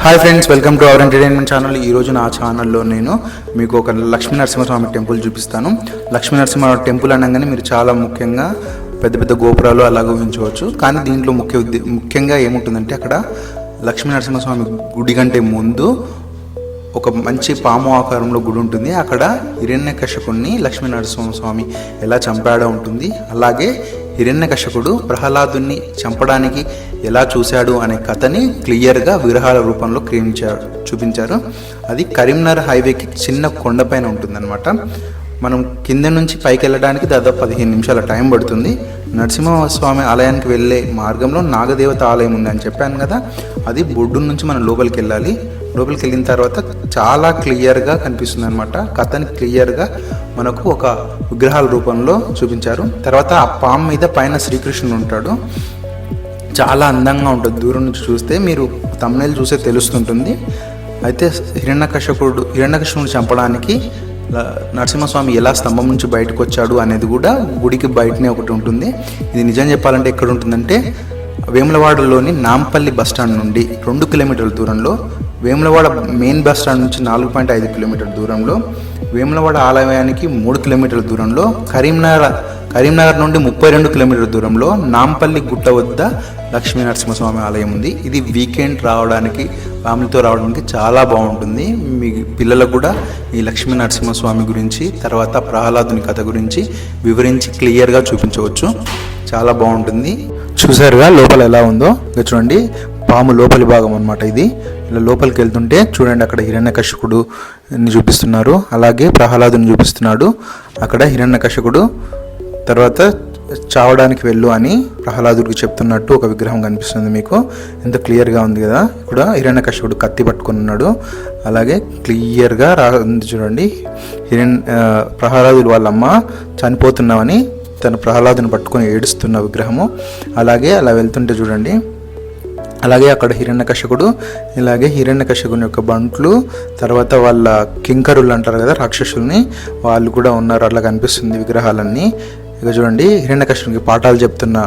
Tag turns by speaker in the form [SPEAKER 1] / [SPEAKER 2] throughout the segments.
[SPEAKER 1] Hi friends welcome to our entertainment channel ఈ రోజు నా ఛానల్లో నేను మీకు ఒక లక్ష్మీ నరసింహస్వామి టెంపుల్ చూపిస్తాను. లక్ష్మీ నరసింహ టెంపుల్ అనగానే మీరు చాలా ముఖ్యంగా పెద్ద పెద్ద గోపురాలు అలాగ ఊహించవచ్చు కానీ దీంట్లో ముఖ్య ముఖ్యంగా ఏముంటుందంటే అక్కడ లక్ష్మీ నరసింహస్వామి గుడి కంటే ముందు ఒక మంచి పాము ఆకారంలో గుడి ఉంటుంది. అక్కడ హిరణ్య కశకుణ్ణి లక్ష్మీ నరసింహస్వామి ఎలా చంపాడో ఉంటుంది. అలాగే హిరణ్యకశకుడు ప్రహ్లాదుని చంపడానికి ఎలా చూశాడు అనే కథని క్లియర్గా విగ్రహాల రూపంలో క్రియించారు చూపించారు. అది కరీంనగర్ హైవేకి చిన్న కొండపైన ఉంటుందన్నమాట. మనం కింద నుంచి పైకి వెళ్ళడానికి దాదాపు పదిహేను నిమిషాల టైం పడుతుంది. నరసింహస్వామి ఆలయానికి వెళ్ళే మార్గంలో నాగదేవత ఆలయం ఉంది అని చెప్పాను కదా అది బొడ్డు నుంచి మనం లోపలికి వెళ్ళాలి. లోపలికి వెళ్ళిన తర్వాత చాలా క్లియర్గా కనిపిస్తుంది అనమాట కథని క్లియర్గా మనకు ఒక విగ్రహాల రూపంలో చూపించారు. తర్వాత ఆ పాము మీద పైన శ్రీకృష్ణుడు ఉంటాడు. చాలా అందంగా ఉంటుంది. దూరం నుంచి చూస్తే మీరు తమ్నేలు చూసే తెలుస్తుంటుంది. అయితే హిరణ్యకశపుడు హిరణ్యకశపుడు చంపడానికి నరసింహస్వామి ఎలా స్తంభం నుంచి బయటకు వచ్చాడు అనేది కూడా గుడికి బయటనే ఒకటి ఉంటుంది. ఇది నిజం చెప్పాలంటే ఎక్కడ ఉంటుందంటే వేములవాడలోని నాంపల్లి బస్ స్టాండ్ నుండి రెండు కిలోమీటర్ల దూరంలో వేములవాడ మెయిన్ బస్ స్టాండ్ నుంచి నాలుగు పాయింట్ ఐదు కిలోమీటర్ల దూరంలో వేములవాడ ఆలయానికి మూడు కిలోమీటర్ల దూరంలో కరీంనగర్ కరీంనగర్ నుండి ముప్పై రెండు కిలోమీటర్ల దూరంలో నాంపల్లి గుట్ట వద్ద లక్ష్మీ నరసింహస్వామి ఆలయం ఉంది. ఇది వీకెండ్ రావడానికి ఫ్యామిలీతో రావడానికి చాలా బాగుంటుంది. మీ పిల్లలకు కూడా ఈ లక్ష్మీ నరసింహస్వామి గురించి తర్వాత ప్రహ్లాదుని కథ గురించి వివరించి క్లియర్గా చూపించవచ్చు. చాలా బాగుంటుంది. చూసారుగా లోపల ఎలా ఉందో? ఇక చూడండి. పాము లోపలి భాగం అన్నమాట ఇది. ఇలా లోపలికి వెళ్తుంటే చూడండి అక్కడ హిరణ్యకశికుడు చూపిస్తున్నారు. అలాగే ప్రహ్లాదుని చూపిస్తున్నాడు. అక్కడ హిరణ్యకశకుడు తర్వాత చావడానికి వెళ్ళు అని ప్రహ్లాదుడికి చెప్తున్నట్టు ఒక విగ్రహం కనిపిస్తుంది మీకు. ఎంత క్లియర్గా ఉంది కదా? ఇక్కడ హిరణ్యకశిపుడు కత్తి పట్టుకుని ఉన్నాడు. అలాగే క్లియర్గా రా ఉంది చూడండి. హిరణ్ ప్రహ్లాదుడు వాళ్ళ అమ్మ చనిపోతున్నామని తను ప్రహ్లాదుని పట్టుకొని ఏడుస్తున్న విగ్రహము. అలాగే అలా వెళ్తుంటే చూడండి. అలాగే అక్కడ హిరణ్యకశకుడు ఇలాగే హిరణ్యకశకుని యొక్క బంట్లు తర్వాత వాళ్ళ కింకరులు అంటారు కదా రాక్షసుల్ని వాళ్ళు కూడా ఉన్నారు అట్లా కనిపిస్తుంది విగ్రహాలన్నీ. ఇక చూడండి హిరణ్యకశునికి పాఠాలు చెప్తున్న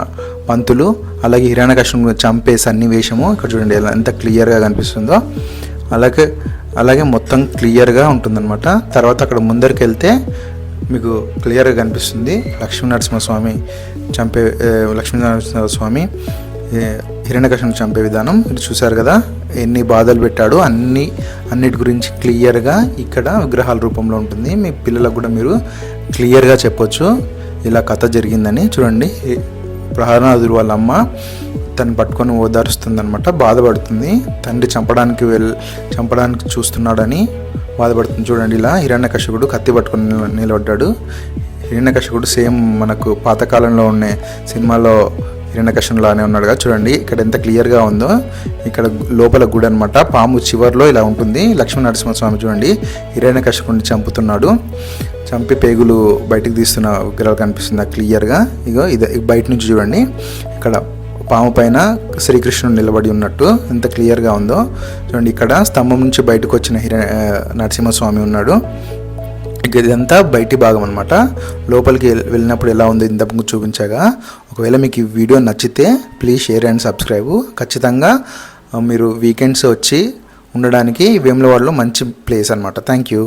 [SPEAKER 1] పంతులు అలాగే హిరణ్యకశుని చంపే సన్నివేశము ఇక్కడ చూడండి ఎలా ఎంత క్లియర్గా కనిపిస్తుందో. అలాగే అలాగే మొత్తం క్లియర్గా ఉంటుందన్నమాట. తర్వాత అక్కడ ముందరికి వెళ్తే మీకు క్లియర్గా కనిపిస్తుంది లక్ష్మీ నరసింహస్వామి చంపే ఏ, లక్ష్మీ నరసింహస్వామి ఏ, చంపే విధానం మీరు చూశారు కదా. ఎన్ని బాధలు పెట్టాడు అన్ని అన్నిటి గురించి క్లియర్గా ఇక్కడ విగ్రహాల రూపంలో ఉంటుంది. మీ పిల్లలకు కూడా మీరు క్లియర్గా చెప్పొచ్చు. ఇలా కథ జరిగిందని చూడండి. ఈ ప్రహ్లాదుడు వాళ్ళ అమ్మ తను పట్టుకొని ఓదారుస్తుంది అనమాట బాధపడుతుంది. తండ్రి చంపడానికి వెల్ చంపడానికి చూస్తున్నాడని బాధపడుతుంది. చూడండి ఇలా హిరణ్యకశిపుడు కత్తి పట్టుకొని నిలబడ్డాడు. హిరణ్యకశిపుడు సేమ్ మనకు పాతకాలంలో ఉండే సినిమాలో హిరణ్యకశం లానే ఉన్నాడు చూడండి ఇక్కడ ఎంత క్లియర్గా ఉందో. ఇక్కడ లోపల గుడి అనమాట పాము చివర్లో ఇలా ఉంటుంది. లక్ష్మీ నరసింహస్వామి చూడండి హిరణ్యకశిపుడిని చంపుతున్నాడు. చంపి పేగులు బయటకు తీస్తున్న విగ్రహాలు కనిపిస్తుంది క్లియర్గా. ఇగో ఇది బయట నుంచి చూడండి. ఇక్కడ పాము పైన శ్రీకృష్ణుడు నిలబడి ఉన్నట్టు ఎంత క్లియర్గా ఉందో. చూడండి ఇక్కడ స్తంభం నుంచి బయటకు వచ్చిన హిర నరసింహస్వామి ఉన్నాడు. ఇక ఇదంతా బయటి భాగం అనమాట లోపలికి వెళ్ళినప్పుడు ఎలా ఉందో ఇంత చూపించగా ఒకవేళ మీకు ఈ వీడియో నచ్చితే ప్లీజ్ షేర్ అండ్ సబ్స్క్రైబ్ ఖచ్చితంగా మీరు వీకెండ్స్ వచ్చి ఉండడానికి వేములవాడలో మంచి ప్లేస్ అనమాట థ్యాంక్ యూ